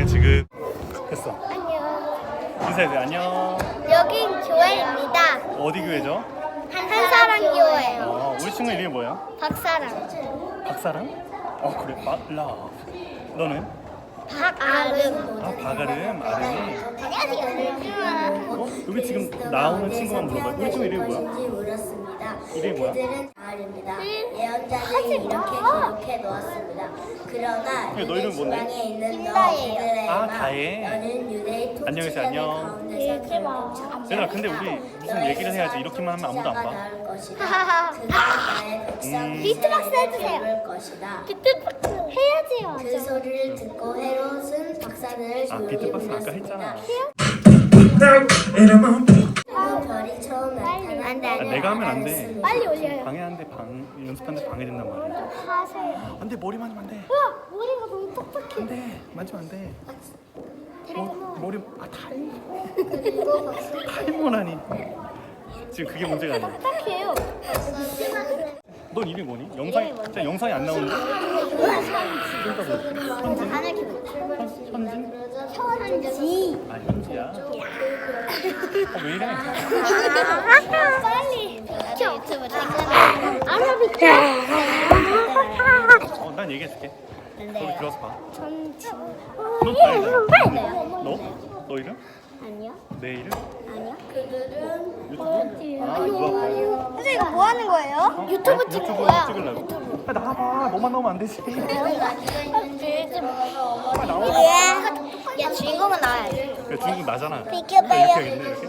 인사해주세요. 안녕. 여긴 교회입니다. 어디 교회죠? 한사랑 교회예요. 어, 우리 친구 이름이 뭐야? 박사랑. 박사랑? 어 그래. 말라. 너는? 박아름. 아 박아름, 아름이. 안녕하세요. 어? 여기 지금 나오는 친구만 물어봐. 우리 친구 이름이 뭐야? 물었습니다. 이름이 뭐야? 그들은 하지 이렇게 마. 기록해 놓았습니다. 그러나 그래, 너 이름 뭔데? 지방에 있는 너 김다혜예요. 베들레헴 아, 아, 다혜. 너는 유대의 안녕히 계세요, 안녕. 가운데서 결국 얘들아 근데 우리 무슨 얘기를 해야지 이렇게만 하면 아무도 안 봐. 나을 것이다. 하하하. 그가 나의 백성 음. 비트박스 해주세요. 이룰 것이다. 비트박스 해야지요. 그 소리를 듣고 헤롯은 박사들을 아 조용히 비트박스는 아까 불렀습니다. 했잖아. 그 별이 처음 나타난 안 돼, 안 아, 돼. 내가 하면 안 돼. 빨리 올려요. 방해하는데 방 연습하는데 방해된단 말이야. 하세요. 안돼 머리 만지면 안 돼. 우와, 머리가 너무 똑똑해. 안돼 만지면 안 돼. 머, 머리 아 타임 박수. 타임머라니. 지금 그게 문제가 아니야. 딱해요. 넌 이름이 뭐니? 영상이 진짜 영상이 안 나오는데? 뭐 현진? 하늘 기분. 현- 현진? 현지. 아 현지야. 어, 왜 이래? 빨리. 저 유튜브 찍는 아라비. 어, 난 얘기해줄게. 거기 들어서 봐. 전지. 너 다이잖아. 너? 너 이름? 아니요. 내 이름? 아니요. 유튜브? 아 누가? 선생님 이거 뭐 하는 거예요? 어? 유튜브 어? 찍는 거야. 찍으려고. 아 나와봐. 너만 나오면 안 되지. 빨리 나와. 예. 야 주인공은 나야지. 야, 주인공 나잖아. 비켜봐요. 이렇게 하겠네 이렇게.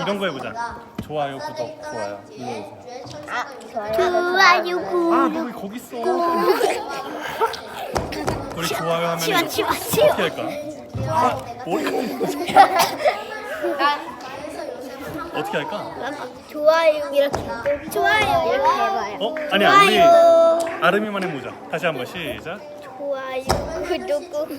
우리 이런 거 해보자. 좋아요, 구독, 좋아요. 눌러주세요. 좋아요 구. 아, 너왜 거기 있어? 우리 좋아요 하면 치워 치워 치워. 어떻게 할까? 아, 머리 어떻게 할까? 좋아요 이렇게. 좋아요 이렇게 해봐요. 어? 아니야, 우리 좋아요. 아름이만 해보자. 다시 한번 시작. 좋아요 구독 꾹꾹.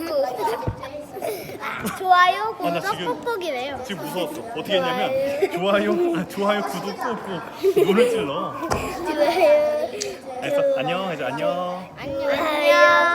좋아요 아, 나 구독 지금- 꾹꾹이래요. 지금 무서웠어. 어떻게 했냐면 좋아요, 아, 좋아요, 구독 꾹꾹 노를 찔러. 좋아요. 알았어. 안녕, 이제 안녕. 안녕. 안녕. 안녕.